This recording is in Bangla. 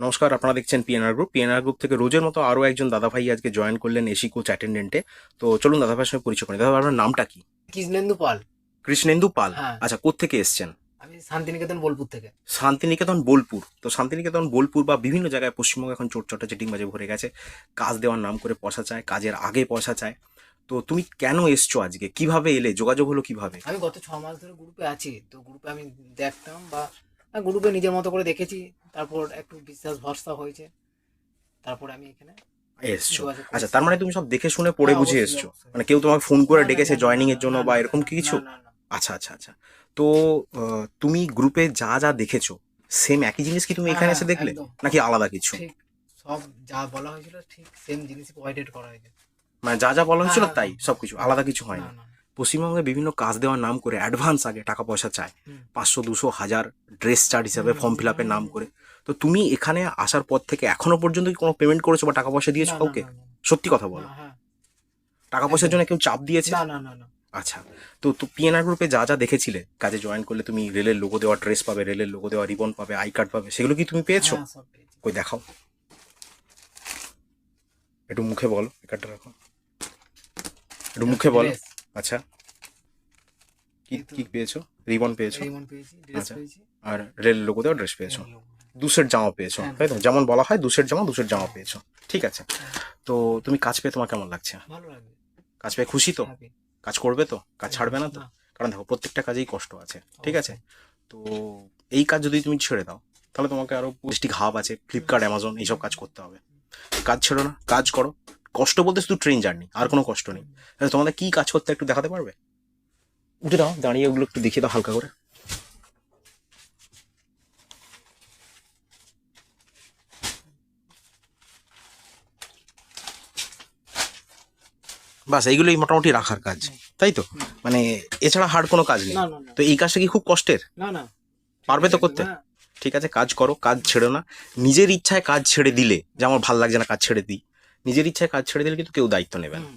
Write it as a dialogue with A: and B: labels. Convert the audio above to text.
A: নমস্কার আপনারা দেখছেন পিএনআর গ্রুপ পিএনআর গ্রুপ থেকে রোজের মতো আরও একজন দাদাভাই আজকে জয়েন করলেন এসি কোচ অ্যাটেন্ডেন্টে তো চলুন দাদাভাইয়ের সঙ্গে পরিচয় করি। দাদা আপনার নামটা কি?
B: কৃষ্ণেন্দু পাল।
A: কৃষ্ণেন্দু পাল?
B: হ্যাঁ।
A: আচ্ছা কোত্থেকে এসছেন?
B: আমি শান্তিনিকেতন বোলপুর থেকে।
A: শান্তিনিকেতন বোলপুর। তো শান্তিনিকেতন বোলপুর বা বিভিন্ন জায়গায় পশ্চিমবঙ্গে এখন চোটচটা চেটিং বাজে ভরে গেছে। কাজ দেওয়ার নাম করে পয়সা চায় কাজের আগে পয়সা চায়। তো তুমি কেন এসছো আজকে? কীভাবে এলে? যোগাযোগ হলো কীভাবে?
B: আমি গত ছ মাস ধরে গ্রুপে আছি। তো গ্রুপে আমি দেখতাম বা গ্রুপে নিজের মতো করে দেখেছি। তারপর একটু বিশ্বাস ভরসা হয়েছে। তারপর আমি এখানে
A: এসছো। আচ্ছা তার মানে তুমি সব দেখে শুনে পড়ে
B: হ্যাঁ,
A: বুঝে এসছো? মানে কেউ তোমাকে ফোন করে ডেকেছে জয়নিং এর জন্য বা এরকম কি কিছু। আচ্ছা আচ্ছা আচ্ছা। তো তুমি গ্রুপে যা যা দেখেছ সেম একই জিনিস কি তুমি এখানে এসে
B: হ্যাঁ,
A: দেখলে নাকি আলাদা কিছু?
B: সব যা বলা হয়েছিল ঠিক সেম জিনিসই প্রোভাইডেড করা হয়েছে।
A: মানে যা যা বলা হয়েছিল
B: হ্যাঁ,
A: তাই
B: হ্যাঁ।
A: সবকিছু আলাদা কিছু হয়নি।
B: না, না।
A: পশ্চিমবঙ্গে বিভিন্ন কাজ দেওয়ার নাম করে অ্যাডভান্স আগে টাকা পয়সা চায়। পাঁচশো দুশো হাজার ড্রেস চার্ট হিসাবে ফর্ম ফিল আপের নাম করে। তো তুমি এখানে আসার পর থেকে এখনও পর্যন্ত কি কোনো পেমেন্ট করেছ বা টাকা পয়সা দিয়েছ কাউকে? সত্যি কথা বলো।
B: হ্যাঁ।
A: টাকা পয়সার জন্য কেউ চাপ দিয়েছে?
B: না না না
A: আচ্ছা তো তো পিএনআর গ্রুপে যা যা দেখেছিলে কাজে জয়েন করলে তুমি রেলের লোগো দেওয়া ড্রেস পাবে রেলের লোগো দেওয়া রিবন পাবে আই কার্ড পাবে সেগুলো কি তুমি পেয়েছ?
B: হ্যাঁ,
A: কই দেখাও। একটু মুখে বলো কার্ডটা রাখো। একটু মুখে বলো। আচ্ছা। কি কি পেয়েছ? রিবন পেয়েছ?
B: রিবন পেয়েছি ড্রেস
A: আচ্ছা।
B: পেয়েছি।
A: আর রেল লোগো দেওয়া ড্রেস পেয়েছ?
B: এই লোগো।
A: দু সেট জামা পেয়েছ
B: হ্যাঁ,
A: তাই তো? যেমন বলা হয় দু সেট জামা দু সেট জামা পেয়েছ। ঠিক আছে? তো তুমি কাজ পেয়ে তোমার কেমন লাগছে? কাজ পেয়ে খুশি তো? কাজ করবে তো? কাজ ছাড়বে না তো? কারণ দেখো প্রত্যেকটা কাজেই কষ্ট আছে ঠিক আছে? তো এই কাজ যদি তুমি ছেড়ে দাও তাহলে তোমাকে আরও ডিস্ট্রিক্ট হাব আছে ফ্লিপকার্ট অ্যামাজন এইসব কাজ করতে হবে। কাজ ছেড়ো না কাজ করো। কষ্ট বলতে শুধু ট্রেন জার্নি আর কোনো কষ্ট নেই। তাহলে তোমাদের কি কাজ করতে একটু দেখাতে পারবে? উঠে দাও দাঁড়িয়ে ওগুলো একটু দেখিয়ে দাও হালকা করে। বাস এইগুলোই মোটামুটি রাখার কাজ। তাই তো? মানে এছাড়া হার্ড কোনো কাজ নেই। তো এই কাজটা কি খুব কষ্টের?
B: না না।
A: পারবে তো করতে?
B: হ্যাঁ,
A: ঠিক আছে কাজ করো কাজ ছেড়ো না। নিজের ইচ্ছায় কাজ ছেড়ে দিলে যে আমার ভালো লাগছে না কাজ ছেড়ে দিই। নিজের ইচ্ছায় কাজ ছেড়ে দিলে কিন্তু কেউ দায়িত্ব নেবে না।